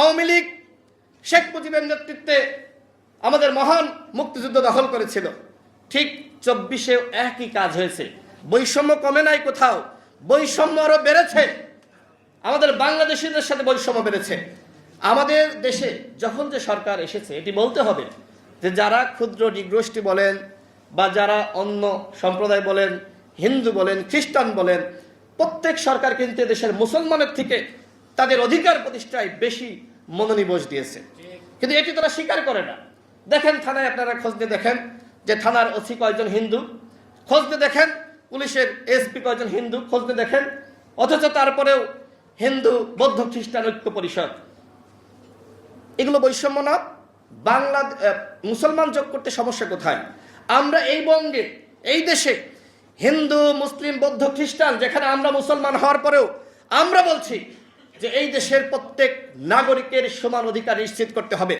আওয়ামী লীগ শেখ মুজিবের নেতৃত্বে আমাদের মহান মুক্তিযুদ্ধ দখল করেছিল। ঠিক চব্বিশে একই কাজ হয়েছে। বৈষম্য কমে নাই কোথাও, বৈষম্য আরও বেড়েছে। আমাদের বাংলাদেশিদের সাথে বৈষম্য বেড়েছে। আমাদের দেশে যখন যে সরকার এসেছে, এটি বলতে হবে যে যারা ক্ষুদ্র নিগোষ্ঠী বলেন বা যারা অন্য সম্প্রদায় বলেন, হিন্দু বলেন, খ্রিস্টান বলেন, প্রত্যেক সরকার কিন্তু দেশের মুসলমানের থেকে তাদের অধিকার প্রতিষ্ঠায় বেশি মনোনিবেশ দিয়েছে। কিন্তু এটি তারা স্বীকার করে না। দেখেন থানায় আপনারা খোঁজ নিয়ে দেখেন যে থানার ওসি কয়জন হিন্দু। খোঁজ নিয়ে দেখেন পুলিশের এসপি কয়জন হিন্দু। খোঁজ নিয়ে দেখেন। অথচ তারপরেও হিন্দু, বৌদ্ধ, খ্রিস্টান ঐক্য পরিষদ। এগুলো বৈষম্য না। বাংলা মুসলমান যোগ করতে সমস্যা কোথায়? আমরা এই বঙ্গে, এই দেশে হিন্দু, মুসলিম, বৌদ্ধ, খ্রিস্টান, যেখানে আমরা মুসলমান হওয়ার পরেও আমরা বলছি যে এই দেশের প্রত্যেক নাগরিকের সমান অধিকার নিশ্চিত করতে হবে।